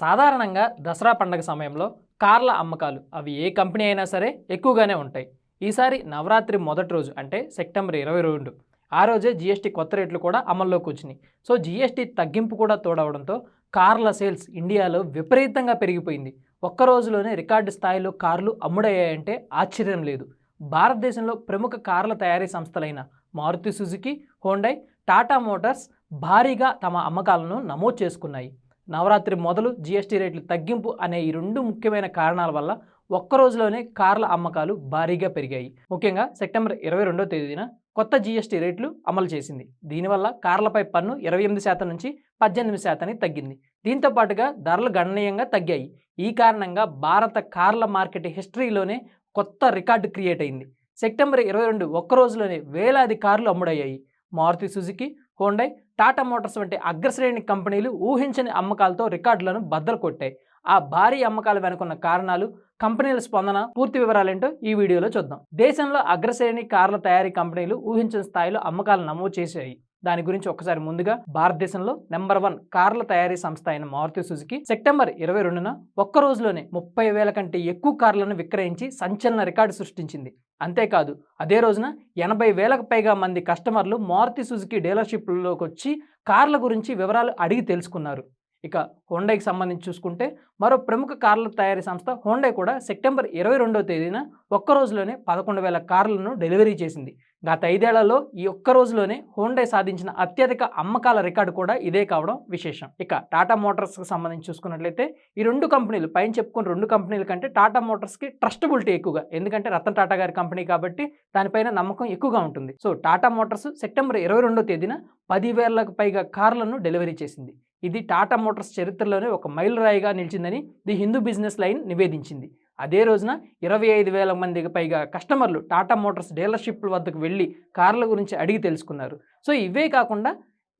సాధారణంగా దసరా పండగ సమయంలో కార్ల అమ్మకాలు అవి ఏ కంపెనీ అయినా సరే ఎక్కువగానే ఉంటాయి. ఈసారి నవరాత్రి మొదటి రోజు అంటే సెప్టెంబర్ ఇరవై రెండు. ఆ రోజే జీఎస్టీ కొత్త రేట్లు కూడా అమల్లోకి వచ్చినాయి. సో జీఎస్టీ తగ్గింపు కూడా తోడవడంతో కార్ల సేల్స్ ఇండియాలో విపరీతంగా పెరిగిపోయింది. ఒక్క రోజులోనే రికార్డు స్థాయిలో కార్లు అమ్ముడయ్యాయంటే ఆశ్చర్యం లేదు. భారతదేశంలో ప్రముఖ కార్ల తయారీ సంస్థలైన Maruti Suzuki Hyundai Tata motors భారీగా తమ అమ్మకాలను నమోదు చేసుకున్నాయి. నవరాత్రి మొదలు జీఎస్టీ రేట్లు తగ్గింపు అనే ఈ రెండు ముఖ్యమైన కారణాల వల్ల ఒక్క రోజులోనే కార్ల అమ్మకాలు భారీగా పెరిగాయి. ముఖ్యంగా సెప్టెంబర్ ఇరవై రెండో తేదీన కొత్త జీఎస్టీ రేట్లు అమలు చేసింది. దీనివల్ల కార్లపై పన్ను ఇరవై ఎనిమిది శాతం నుంచి పద్దెనిమిది శాతానికి తగ్గింది. దీంతో పాటుగా ధరలు గణనీయంగా తగ్గాయి. ఈ కారణంగా భారత కార్ల మార్కెట్ హిస్టరీలోనే కొత్త రికార్డు క్రియేట్ అయింది. సెప్టెంబర్ ఇరవై రెండు ఒక్క రోజులోనే వేలాది కార్లు అమ్ముడయ్యాయి. Maruti Suzuki Hyundai Tata motors వంటి అగ్రశ్రేణి కంపెనీలు ఊహించని అమ్మకాలతో రికార్డులను బద్దలు కొట్టాయి. ఆ భారీ అమ్మకాలు వెనుకున్న కారణాలు కంపెనీల స్పందన పూర్తి వివరాలేంటో ఈ వీడియోలో చూద్దాం. దేశంలో అగ్రశ్రేణి కార్ల తయారీ కంపెనీలు ఊహించిన స్థాయిలో అమ్మకాలు నమోదు చేశాయి. దాని గురించి ఒకసారి ముందుగా భారతదేశంలో నెంబర్ వన్ కార్ల తయారీ సంస్థ అయిన మారుతి సుజుకి సెప్టెంబర్ ఇరవై రెండున ఒక్క రోజులోనే ముప్పై వేల కంటే ఎక్కువ కార్లను విక్రయించి సంచలన రికార్డు సృష్టించింది. అంతేకాదు అదే రోజున ఎనభై వేలకు పైగా మంది కస్టమర్లు మారుతి సుజుకి డీలర్షిప్లలోకి వచ్చి కార్ల గురించి వివరాలు అడిగి తెలుసుకున్నారు. ఇక హోండైకి సంబంధించి చూసుకుంటే మరో ప్రముఖ కార్ల తయారీ సంస్థ హోండై కూడా సెప్టెంబర్ ఇరవై రెండవ తేదీన ఒక్క రోజులోనే పదకొండు వేల కార్లను డెలివరీ చేసింది. గత ఐదేళ్ళలో ఈ ఒక్క రోజులోనే హోండై సాధించిన అత్యధిక అమ్మకాల రికార్డు కూడా ఇదే కావడం విశేషం. ఇక టాటా మోటార్స్కి సంబంధించి చూసుకున్నట్లయితే ఈ రెండు కంపెనీలు పైన చెప్పుకున్న రెండు కంపెనీల కంటే టాటా మోటార్స్కి ట్రస్టబిలిటీ ఎక్కువగా. ఎందుకంటే రతన్ టాటా గారి కంపెనీ కాబట్టి దానిపైన నమ్మకం ఎక్కువగా ఉంటుంది. సో టాటా మోటార్స్ సెప్టెంబర్ ఇరవై తేదీన పదివేలకు పైగా కార్లను డెలివరీ చేసింది. ఇది టాటా మోటార్స్ చరిత్రలోనే ఒక మైలురాయిగా నిలిచిందని ది హిందూ బిజినెస్ లైన్ నివేదించింది. అదే రోజున ఇరవై ఐదు వేల మందికి పైగా కస్టమర్లు టాటా మోటార్స్ డీలర్షిప్ల వద్దకు వెళ్ళి కార్ల గురించి అడిగి తెలుసుకున్నారు. సో ఇవే కాకుండా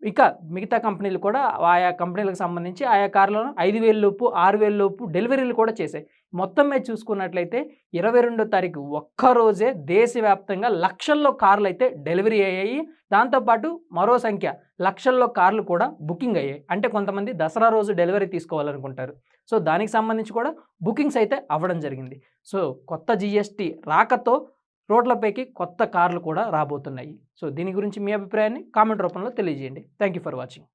ఇక మిగతా కంపెనీలు కూడా ఆయా కంపెనీలకు సంబంధించి ఆయా కార్లను ఐదు వేల లోపు ఆరు వేల లోపు డెలివరీలు కూడా చేశాయి. మొత్తం మీద చూసుకున్నట్లయితే ఇరవై రెండో తారీఖు ఒక్కరోజే దేశవ్యాప్తంగా లక్షల్లో కార్లు అయితే డెలివరీ అయ్యాయి. దాంతోపాటు మరో సంఖ్య లక్షల్లో కార్లు కూడా బుకింగ్ అయ్యాయి. అంటే కొంతమంది దసరా రోజు డెలివరీ తీసుకోవాలనుకుంటారు. సో దానికి సంబంధించి కూడా బుకింగ్స్ అయితే అవ్వడం జరిగింది. సో కొత్త జిఎస్టీ రాకతో రోడ్లపైకి కొత్త కార్లు కూడా రాబోతున్నాయి. సో దీని గురించి మీ అభిప్రాయాన్ని కామెంట్ రూపంలో తెలియజేయండి. Thank you for watching.